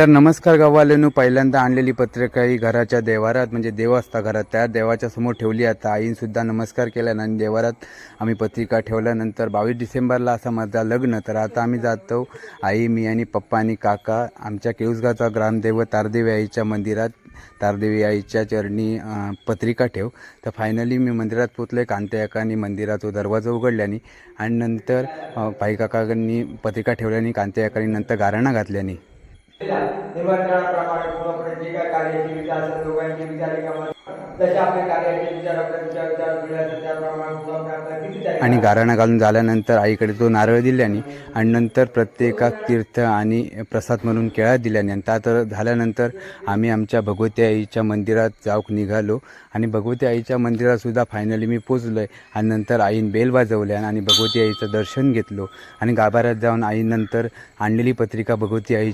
तर नमस्कार गावालेनू पहिल्यांदा आणलेली पत्रिका ही घराच्या देवारात म्हणजे देव असता घरात त्या देवाच्या समोर ठेवली. आता आईनसुद्धा नमस्कार केला आणि देवारात आम्ही पत्रिका ठेवल्यानंतर बावीस डिसेंबरला असा माझा लग्न. तर आता आम्ही जातो आई मी आणि पप्पा आणि काका आमच्या केळुसगावचा ग्रामदेव तारदेवी आईच्या मंदिरात. तारदेवी आईच्या चरणी पत्रिका ठेव. तर फायनली मी मंदिरात पोचले कांते काकांनी मंदिराचा दरवाजा उघडल्याने आणि नंतर पाईकाकांनी काकांनी पत्रिका ठेवल्याने कांते नंतर गारणा घातल्याने. पूर्णपणे जे काय कार्याची विचार दोघांची विचार कार्याचे विचार आपले विचार विचार मिळाले त्याप्रमाणे किती आणि गाराणा घालून झाल्यानंतर आईकडे तो नारळ दिल्याने आणि नंतर प्रत्येकाक तीर्थ आणि प्रसाद म्हणून केळा दिल्याने. आणि त्या तर झाल्यानंतर आम्ही आमच्या भगवती आईच्या मंदिरात जाऊक निघालो. आणि भगवती आईच्या मंदिरात सुद्धा फायनली मी पोचलो आहे आणि नंतर आईन बेल वाजवल्या आणि भगवती आईचं दर्शन घेतलो. आणि गाभाऱ्यात जाऊन आईनंतर आणलेली पत्रिका भगवती आईची